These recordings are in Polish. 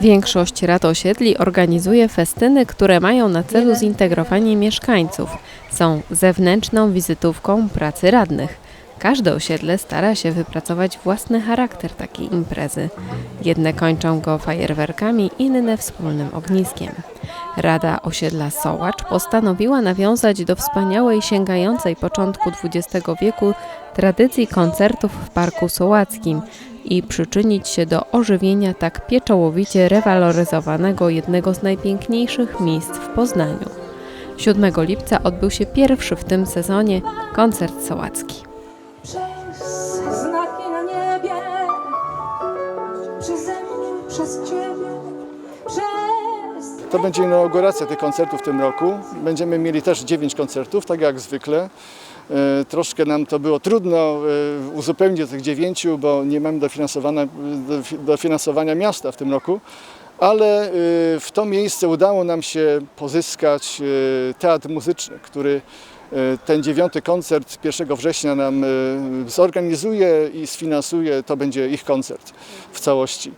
Większość rad osiedli organizuje festyny, które mają na celu zintegrowanie mieszkańców. Są zewnętrzną wizytówką pracy radnych. Każde osiedle stara się wypracować własny charakter takiej imprezy. Jedne kończą go fajerwerkami, inne wspólnym ogniskiem. Rada osiedla Sołacz postanowiła nawiązać do wspaniałej, sięgającej początku XX wieku tradycji koncertów w Parku Sołackim i przyczynić się do ożywienia tak pieczołowicie rewaloryzowanego jednego z najpiękniejszych miejsc w Poznaniu. 7 lipca odbył się pierwszy w tym sezonie koncert sołacki. Przez znaki na niebie, przeze mnie, przez Ciebie. To będzie inauguracja tych koncertów w tym roku. Będziemy mieli też 9 koncertów, tak jak zwykle. E, Troszkę nam to było trudno e, uzupełnić tych dziewięciu, bo nie mamy dofinansowania, dofi- dofinansowania miasta w tym roku. Ale e, w to miejsce udało nam się pozyskać teatr muzyczny, który ten dziewiąty koncert 1 września nam zorganizuje i sfinansuje. To będzie ich koncert w całości.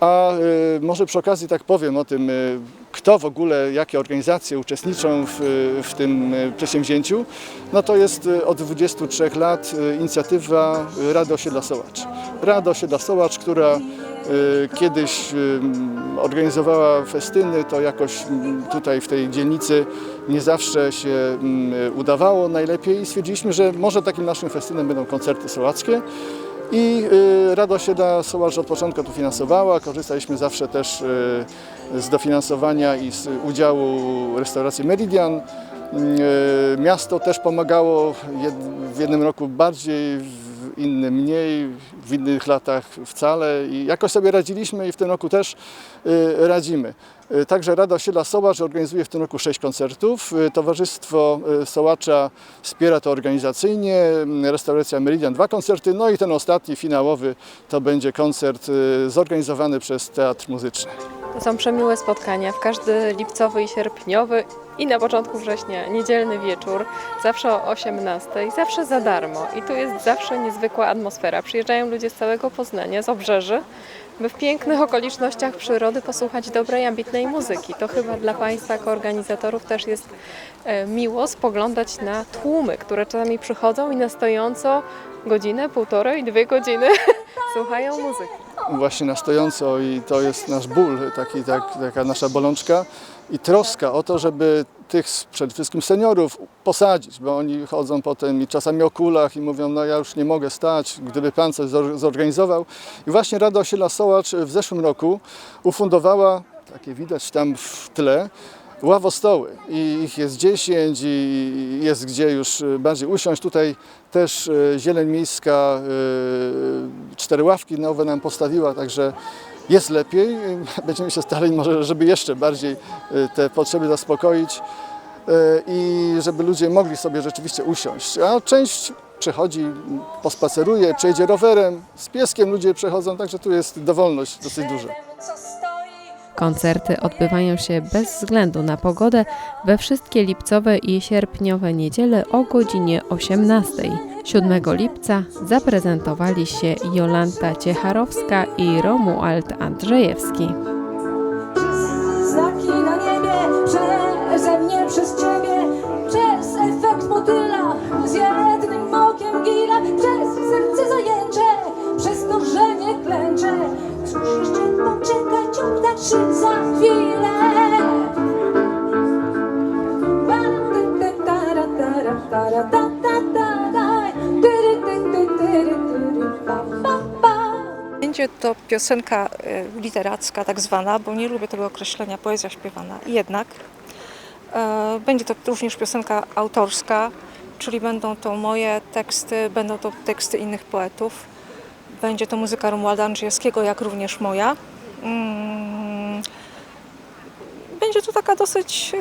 A y, może przy okazji tak powiem o tym, y, kto w ogóle, jakie organizacje uczestniczą w, y, w tym przedsięwzięciu. No to jest od 23 lat inicjatywa Rady Osiedla Sołacz. Rada Osiedla Sołacz, która kiedyś organizowała festyny, to jakoś mm, tutaj w tej dzielnicy nie zawsze się mm, udawało najlepiej i stwierdziliśmy, że może takim naszym festynem będą koncerty sołackie. I y, Rada Osiedla Sołacz od początku to finansowała. Korzystaliśmy zawsze też y, z dofinansowania i z udziału restauracji Meridian. Y, Miasto też pomagało w jednym roku bardziej, w innym mniej, w innych latach wcale i jakoś sobie radziliśmy i w tym roku też y, radzimy. Y, Także Rada Osiedla Sołacz organizuje w tym roku sześć koncertów. Y, Towarzystwo Sołacza wspiera to organizacyjnie. Y, Restauracja Meridian dwa koncerty. No i ten ostatni, finałowy, to będzie koncert zorganizowany przez Teatr Muzyczny. Są przemiłe spotkania w każdy lipcowy i sierpniowy i na początku września niedzielny wieczór, zawsze o 18, zawsze za darmo. I tu jest zawsze niezwykła atmosfera. Przyjeżdżają ludzie z całego Poznania, z obrzeży, by w pięknych okolicznościach przyrody posłuchać dobrej, ambitnej muzyki. To chyba dla Państwa jako organizatorów też jest e, miło spoglądać na tłumy, które czasami przychodzą i na stojąco godzinę, półtorej, dwie godziny słuchają muzyki. Właśnie na stojąco i to jest nasz ból, taki, tak, taka nasza bolączka i troska o to, żeby tych przede wszystkim seniorów posadzić, bo oni chodzą potem i czasami o kulach i mówią, no ja już nie mogę stać, gdyby Pan coś zor- zorganizował. I właśnie Rada Osiedla Sołacz w zeszłym roku ufundowała, takie widać tam w tle, ławostoły i ich jest 10 i jest gdzie już y, bardziej usiąść. Tutaj też y, Zieleń Miejska y, cztery ławki nowe nam postawiła, także jest lepiej. Będziemy się starali może, żeby jeszcze bardziej te potrzeby zaspokoić i żeby ludzie mogli sobie rzeczywiście usiąść. A część przechodzi, pospaceruje, przejedzie rowerem, z pieskiem ludzie przechodzą, także tu jest dowolność dosyć duża. Koncerty odbywają się bez względu na pogodę we wszystkie lipcowe i sierpniowe niedziele o godzinie 18. 7 lipca zaprezentowali się Jolanta Ciecharowska i Romuald Andrzejewski. Będzie to piosenka e, literacka, tak zwana, bo nie lubię tego określenia poezja śpiewana. Jednak e, będzie to również piosenka autorska, czyli będą to moje teksty, będą to teksty innych poetów. Będzie to muzyka Romualda Andrzejewskiego, jak również moja. Mm, Będzie to taka dosyć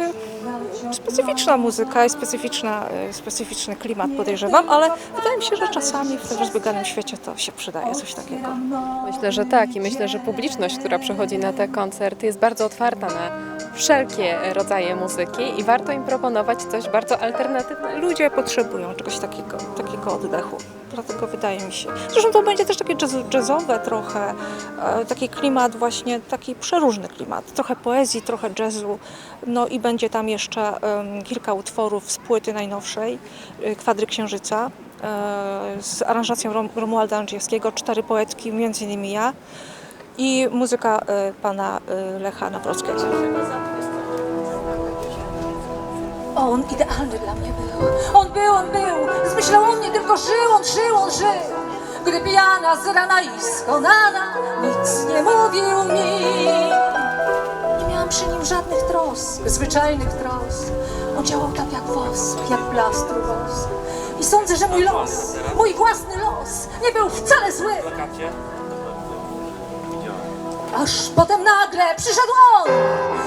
e, specyficzna muzyka i specyficzna, e, specyficzny klimat, podejrzewam, ale wydaje mi się, że czasami w tym rozbieganym świecie to się przydaje, coś takiego. Myślę, że tak i myślę, że publiczność, która przychodzi na te koncerty jest bardzo otwarta na wszelkie rodzaje muzyki i warto im proponować coś bardzo alternatywnego. Ludzie potrzebują czegoś takiego, takiego oddechu. Dlatego wydaje mi się. Zresztą to będzie też takie jazz, jazzowe trochę, e, taki klimat właśnie, taki przeróżny klimat. Trochę poezji, trochę jazzu. No i będzie tam jeszcze kilka utworów z płyty najnowszej, y, Kwadry Księżyca, e, z aranżacją Rom, Romualda Andrzejewskiego, cztery poetki, między innymi ja i muzyka e, pana e, Lecha Nawrockiego. O, on idealny dla mnie był. On był, on był. Zmyślał o mnie, tylko żył, on żył, on żył. Gdy pijana z rana i skonana, nic nie mówił mi. Nie miałam przy nim żadnych tros, zwyczajnych tros. On działał tak jak wosk, jak plastru wosk. I sądzę, że mój los, mój własny los, nie był wcale zły. Aż potem nagle przyszedł on,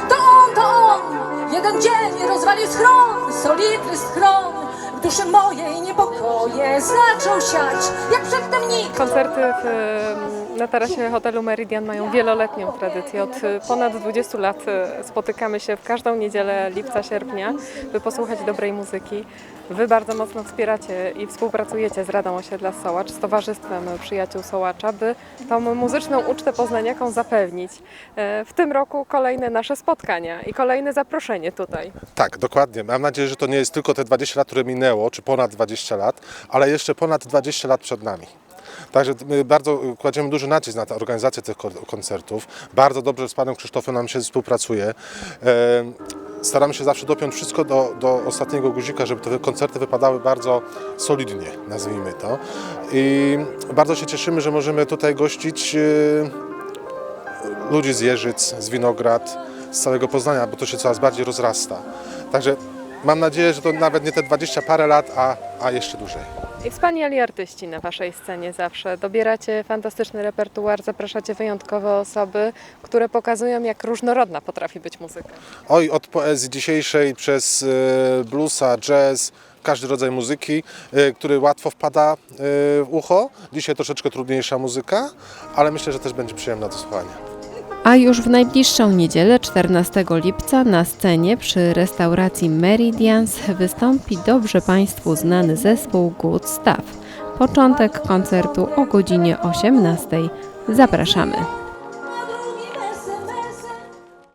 to on, to on. Jeden dzień rozwalił schron, solidny schron. W duszy mojej niepokoje zaczął siać, jak przedtem nikt. Koncerty w, na tarasie hotelu Meridian mają wieloletnią tradycję. Od e, ponad 20 lat e, spotykamy się w każdą niedzielę lipca, sierpnia, by posłuchać dobrej muzyki. Wy bardzo mocno wspieracie i współpracujecie z Radą Osiedla Sołacz, z Towarzystwem Przyjaciół Sołacza, by tą muzyczną ucztę poznaniakom zapewnić. E, W tym roku kolejne nasze spotkania i kolejne zaproszenie tutaj. Tak, dokładnie. Mam nadzieję, że to nie jest tylko te 20 lat, które minęło, czy ponad 20 lat, ale jeszcze ponad 20 lat przed nami. Także bardzo kładziemy duży nacisk na organizację tych ko- koncertów. Bardzo dobrze z panem Krzysztofem nam się współpracuje. E, Staramy się zawsze dopiąć wszystko do, do ostatniego guzika, żeby te koncerty wypadały bardzo solidnie, nazwijmy to. I bardzo się cieszymy, że możemy tutaj gościć e, ludzi z Jeżyc, z Winograd, z całego Poznania, bo to się coraz bardziej rozrasta. Także mam nadzieję, że to nawet nie te 20 parę lat, a, a jeszcze dłużej. Wspaniali artyści na Waszej scenie zawsze. Dobieracie fantastyczny repertuar, zapraszacie wyjątkowe osoby, które pokazują, jak różnorodna potrafi być muzyka. Oj, od poezji dzisiejszej przez e, bluesa, jazz, każdy rodzaj muzyki, e, który łatwo wpada e, w ucho. Dzisiaj troszeczkę trudniejsza muzyka, ale myślę, że też będzie przyjemna do słuchania. A już w najbliższą niedzielę, 14 lipca, na scenie przy restauracji Meridians wystąpi dobrze Państwu znany zespół Good Stuff. Początek koncertu o godzinie 18. Zapraszamy.